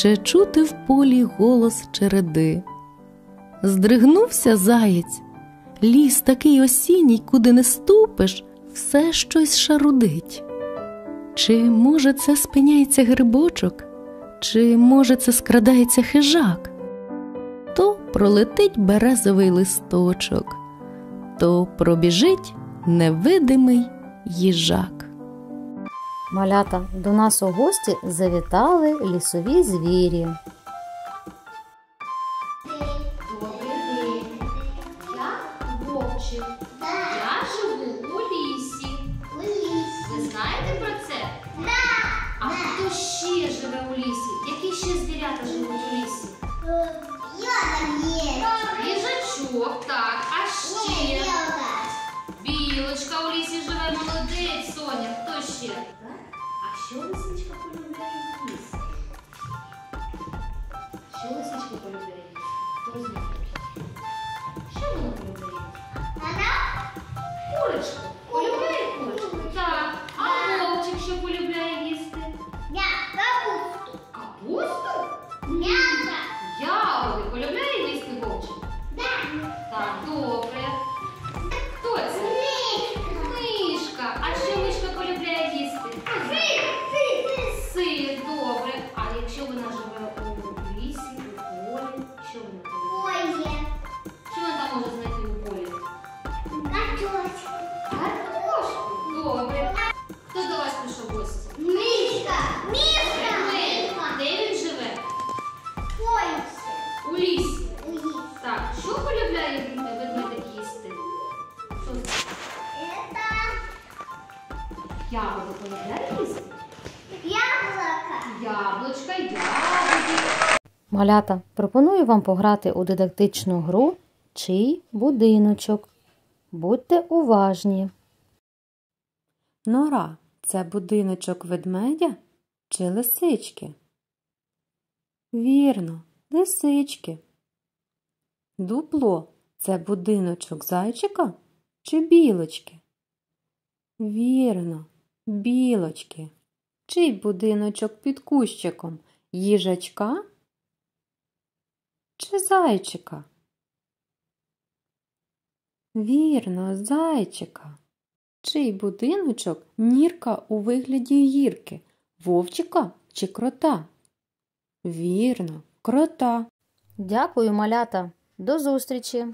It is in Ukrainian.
ще чути в полі голос череди. Здригнувся заєць, ліс такий осінній, куди не ступиш, все щось шарудить. Чи, може, це спиняється грибочок, чи, може, це скрадається хижак? То пролетить березовий листочок, то пробіжить невидимий їжак. Малята, до нас у гості завітали лісові звірі. Добрий день. Я Вовчик. Я живу у лісі. Ви знаєте про це? А хто ще живе у лісі? Які ще звірята живуть у лісі? Їжачок, так. А ще білочка у лісі живе, молодець, Соня. Хто ще? Так? А що лисичка полюбляє в лісі? Що лисичка полюбляє? Хто знає? Що вона полюбляє? Курочку. Полюбляє курочку? Так. А вовчик що полюбляє їсти? Капусту? Ягоди полюбляє ведмедик їсти? Ягоди полюбляє їсти? Яблучка, ягоди. Малята, пропоную вам пограти у дидактичну гру Чий будиночок. Будьте уважні. Нора це будиночок ведмедя чи лисички? Вірно, лисички. Дупло це будиночок зайчика чи білочки? Вірно, білочки. Чий будиночок під кущиком? Їжачка чи зайчика? Вірно, зайчика. Чий будиночок нірка у вигляді гірки? Вовчика чи крота? Вірно, крота. Дякую, малята. До зустрічі!